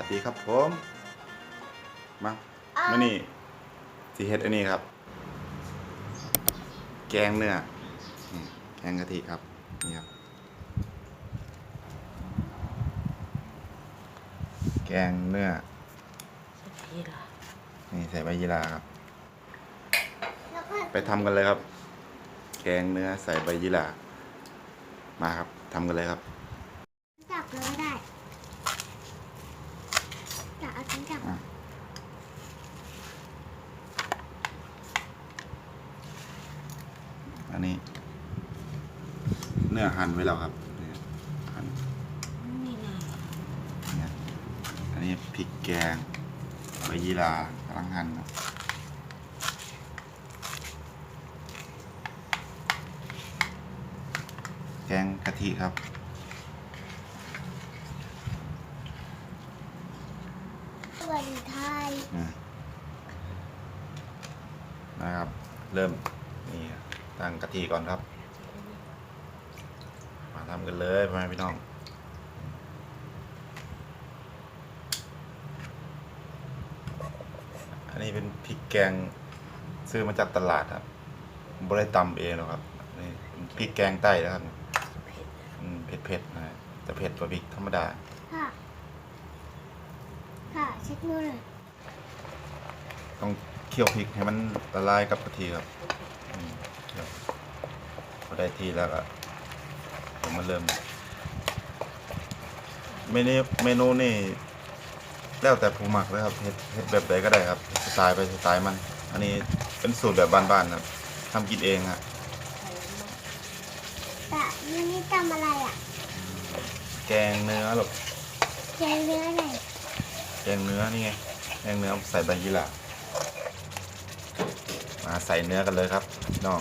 วัสดีครับผมมามื่อนี้สีเฮ็ดอันนี้ครับ แกงเนื้อนี่แกงกะทิครับนี่ครับ แกงเนื้อนี่ล่ะนี่ใส่ใบยีราครับแล้วก็ไปทำกันเลยครับ แกงเนื้อใส่ใบยีรามาครับทำกันเลยครับจับเลยก็ได้จับเอาชิ้นจับ อะ อันนี้ เนื้อหั่นไว้แล้วครับเนี่ยหั่นนี่ไงเนี่ยอันนี้พริกแกงใบยีรากำลังหั่นครับแกงกะทิครับวันไทยอะนะครับ เริ่มนี่ ตั้งกะทิก่อนครับ มาทำกันเลยพ่อแม่พี่น้องอันนี้เป็นพริกแกงซื้อมาจากตลาดครับบริตำเองหรอกครับนี่เป็นพริกแกงใต้นะครับเผ็ดอืมเผ็ดๆนะฮะจะเผ็ดกว่าพริกธรรมดาค่ะค่ะเช็ดมือหน่อยต้องเคี่ยวพริกให้มันละลายกับกะทิครับอืมเคี่ยว พอได้ที่แล้วก็ผมมาเริ่มเมนูเมนูนี่ แล้วแต่ผู้หมักเลยครับเฮ็ดเฮ็ดแบบใดก็ได้ครับสไตล์ไปสไตล์มัน อันนี้เป็นสูตรแบบบ้านๆครับทำกินเองฮะแต่นี่นี่ทำอะไรอะ แกงเนื้อหรอกแกงเนื้ออะไรแกงเนื้อนี่ไงแกงเนื้อใส่ใบยี่หร่ามาใส่เนื้อกันเลยครับพี่น้อง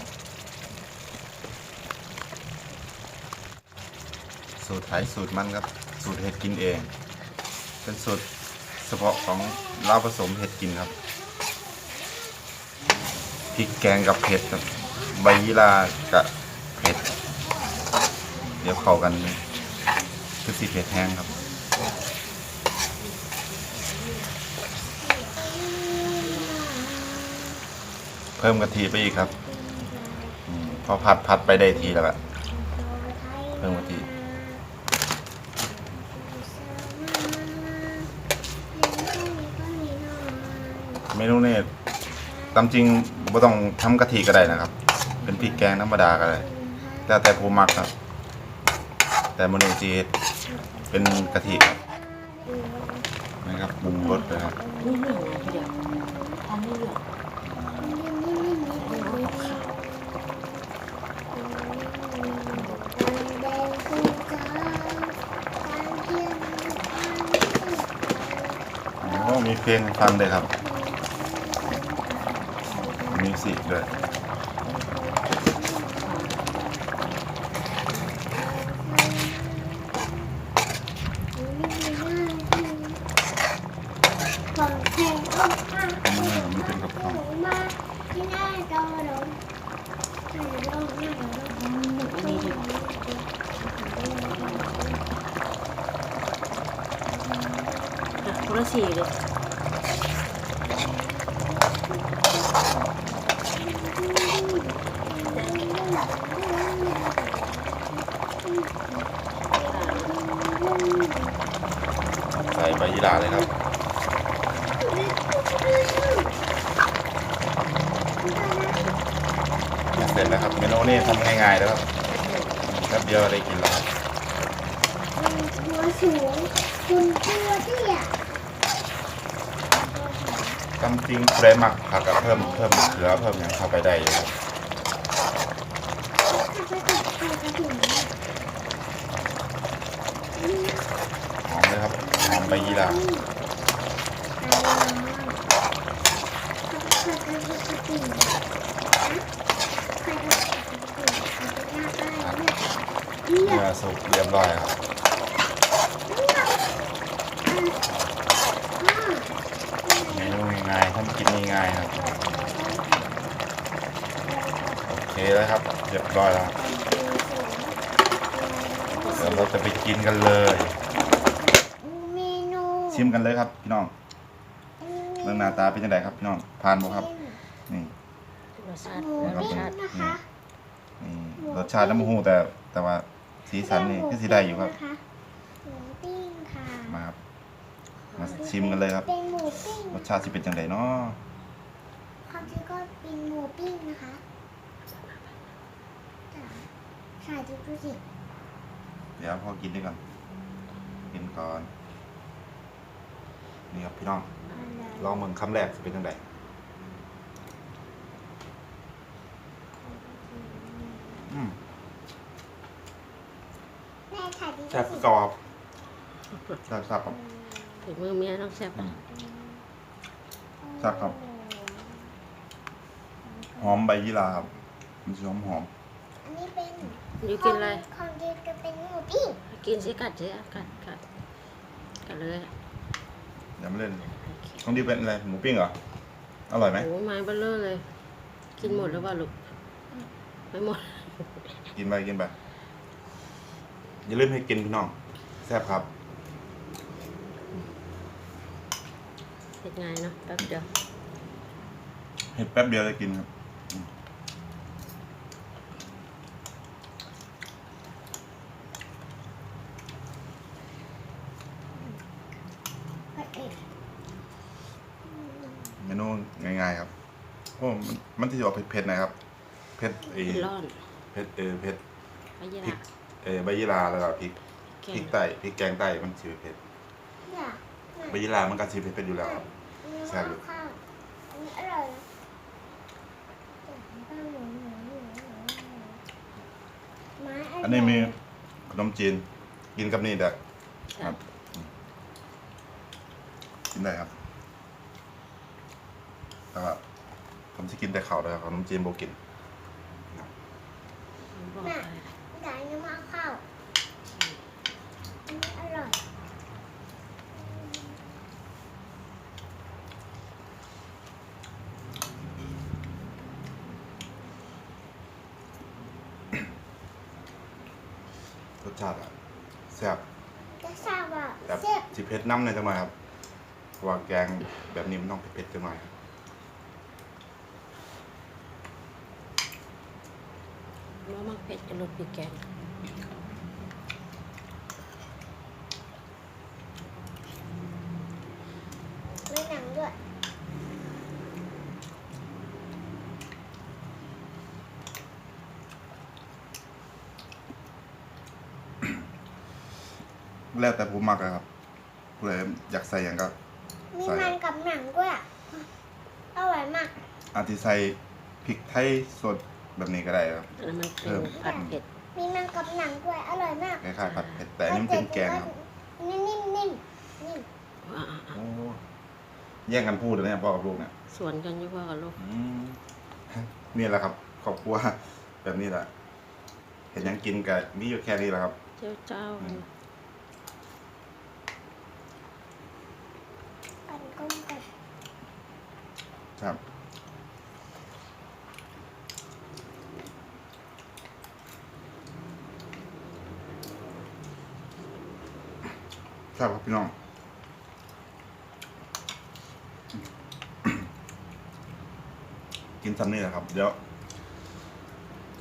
สูตรไทยสูตรมันครับสูตรเห็ดกินเอง เป็นสูตรเฉพาะของเราผสมเห็ดกินครับพริกแกงกับเผ็ดครับใบยีรากับเผ็ด เดี๋ยวเข้ากันคือสีเผ็ดแห้งครับเพิ่มกะทิไปอีกครับ พอผัดผัดไปได้ทีแล้วก็เพิ่มกะทิ เมนูนี้ตามจริงไม่ต้องทำกะทิก็ได้นะครับ เป็นพริกแกงธรรมดาก็ได้แล้วแต่ผู้มักครับ แต่เมนูจีเป็นกะทิครับนะครับปรุงรสเลยครับนี่เหลืองเดียวทานนี่เหลืองโอ้มีเพลงฟังด้วยครับ มีมิวสิกด้วย ของแพงก็ห้า อืมมันเป็นกระเพาะ มาที่หน้าจอหลงหน้าจอหน้าจอ อืมอันนี้ดีอะคนละสีเลย ใส่ใบยีราเลยครับเสร็จแล้วครับเมนูนี้ทำง่ายๆแล้วครับแป๊บเดียวได้กินแล้วครับหัวสูงคุณตัวเตี้ยตามจริงเฟรมักผักกับเพิ่มเพิ่มเกลือเพิ่มอย่างเข้าไปได้อยู่ครับหอมเลยครับ หอมใบยี่หร่าเรียเนื้อสุกเรียบร้อยครับเมนูง่ายๆทำกินง่ายๆครับโอเคแล้วครับเรียบร้อยแล้วเดี๋ยวเราจะไปกินกันเลย ชชิมกันเลยครับพี่น้องเรื่องหน้าตาเป็นยังไงครับพี่น้องผ่านบ่ครับ นี่ รสชาติหมูรสปิ้งชาตินะคะนี่รสชาติน้ำมูแต่แต่ว่าสีสันนี่ก็สีได้อยู่ครับ หมูปิ้งค่ะมาครับ มาชิมกันเลยครับ เป็นหมูปิ้งรสชาติสิเป็นจังไดเนาะความจริงก็เป็นหมูปิ้งนะคะจ้ะใส่ดูดูสิ เดี๋ยวพอกินด้วยกันกินก่อน นี่ครับพี่น้อง ลองเมืองคำแรกจะเป็นจังไดอืมแม่ถ่ายดูแซ่บสิกรอบแซ่บครับถึงมือเมียต้องแซ่บอือะมแซ่บครับ หอมใบยี่หร่าครับมันจะหอมหอมอันนี้เป็นอยู่กินอะไรของจริงจะเป็นหมูปิ้งกินสิกัดสิอะกัดกัดกัดเลย เดี๋ยวมาเล่นของดีเป็นอะไรหมูปิ้งเหรออร่อยไหมโอ้ไม้เบลเลอร์เลย กินหมดแล้วป่ะลูกไม่หมด กินไปกินไปอย่าลืมให้กินพี่น้องแซ่บครับเห็ดไงายเนาะแป๊บเดียว เห็ดแป๊บเดียวเลยกินครับอืม พระเอก เมนูง่ายๆครับ โอ้มันมันที่ออกเผ็ดๆนะครับ เผ็ดเอเป็นร่อนเผ็ดเออเผ็ดพะยีพริรากเออใบยี่หร่าแล้วก็พริกแกพริงกไต้พริกแกงไต้มันชื่อเผ็ดอยากใบยี่หร่ามันก็ชื่อเผ็ดๆอยู่แล้วครับอันนี้แซ่บอยู่ข้าวอันนี้อร่อยนะหมูหมูหมูหมูหมูไม้ร่ยอันนี้มีขนมจีน กินกับนี่เด็กครับอืมกินได้ครับแต่ว่า ผมจะกินแต่ข้าวเลยครับขนมจีนโบกินครับบอกไปไก่น้ำมันข้าวอันนี้อร่อยรสชาติอะแซ่บจะทราบว่าแบบเจ็บสิเผ็ดน้ำในอยจังหน่อยครับเพราะว่าแกงแบบนี้มันต้องเผ็ดๆจังหน่อยครับ แล้วมักเผ็ดกับรสพริกแกงไม่หนังด้วยแล้วแต่ผมมักอะครับเลยอยากใส่อย่างก็ มีใส่ มันกับหนังด้วยอะอร่อยมาก อาจจะใส่พริกไทยสด แบบนี้ก็ได้ครับ อันนั้นมันเพิ่คือมผัดเผ็ดมีมันกับหนังด้วยอร่อยมากคล้ายๆผัดเผ็ดแต่อันนี้มันเป็นแกงครับนิ่มนิ่มนิ่มนิ่มอ่าโอ้แย่งกันพูดเลยเนี่ยพ่อกับลูกเนี่ยๆสวนกันอยู่พ่อกับลูกอืมนี่แหละครับครอบครัวแบบนี้แหละเห็นหยังกินกับมีอยู่แค่นี้แหละครับ เจ้าเจ้าอืม กันก้มกันครับ ครับครับพี่น้องกินซ้ำนี่แหละครับ เดี๋ยว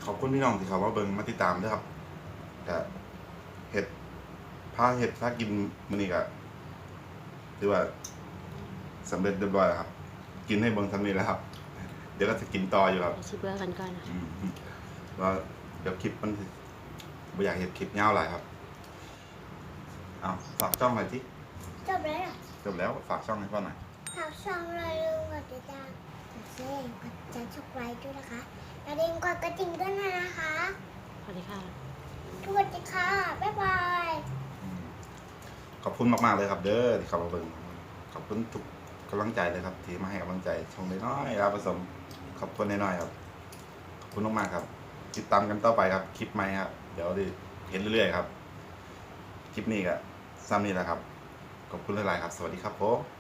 ขอบคุณพี่น้องที่เขาว่าเบิงมาติดตามด้วยครับแต่เห็ดผ้าเห็ดถ้ากินมันนี่ก็ถือว่าสำเร็จเรียบร้อยแล้วครับ กินให้เบิงซ้ำนี่แล้วครับ เดี๋ยวก็จะกินต่ออยู่ครับชิบเบื่อกันกันนะอืมว่าเดี๋ยวคลิปมันไม่อยากเห็นคลิปยาวหลายครับเอาฝากช่องหน่อยที่จบแล้วเหรอจบแล้วฝากช่องให้พ่อหน่อยหากช่องเราลืมกดติดตามกดแชร์กดจัดชุกไลค์ด้วยนะคะกระดิ่งกดกระดิ่งด้วยนะคะสวัสดีค่ะสวัสดีค่ะ บ๊ายบาย อืมขอบคุณมากๆเลยครับ เด้อที่เข้ามาเบิ่งขอบคุณทุกกำลังใจเลยครับที่มาให้กำลังใจช่องน้อยๆเราผสมขอบคุณน้อยๆครับขอบคุณมากๆครับ ติดตามกันต่อไปครับคลิปใหม่ครับเดี๋ยวได้เห็นเรื่อยๆครับคลิปนี้ก็ ซ้ำนี่แหละครับ ขอบคุณหลายๆครับ สวัสดีครับผม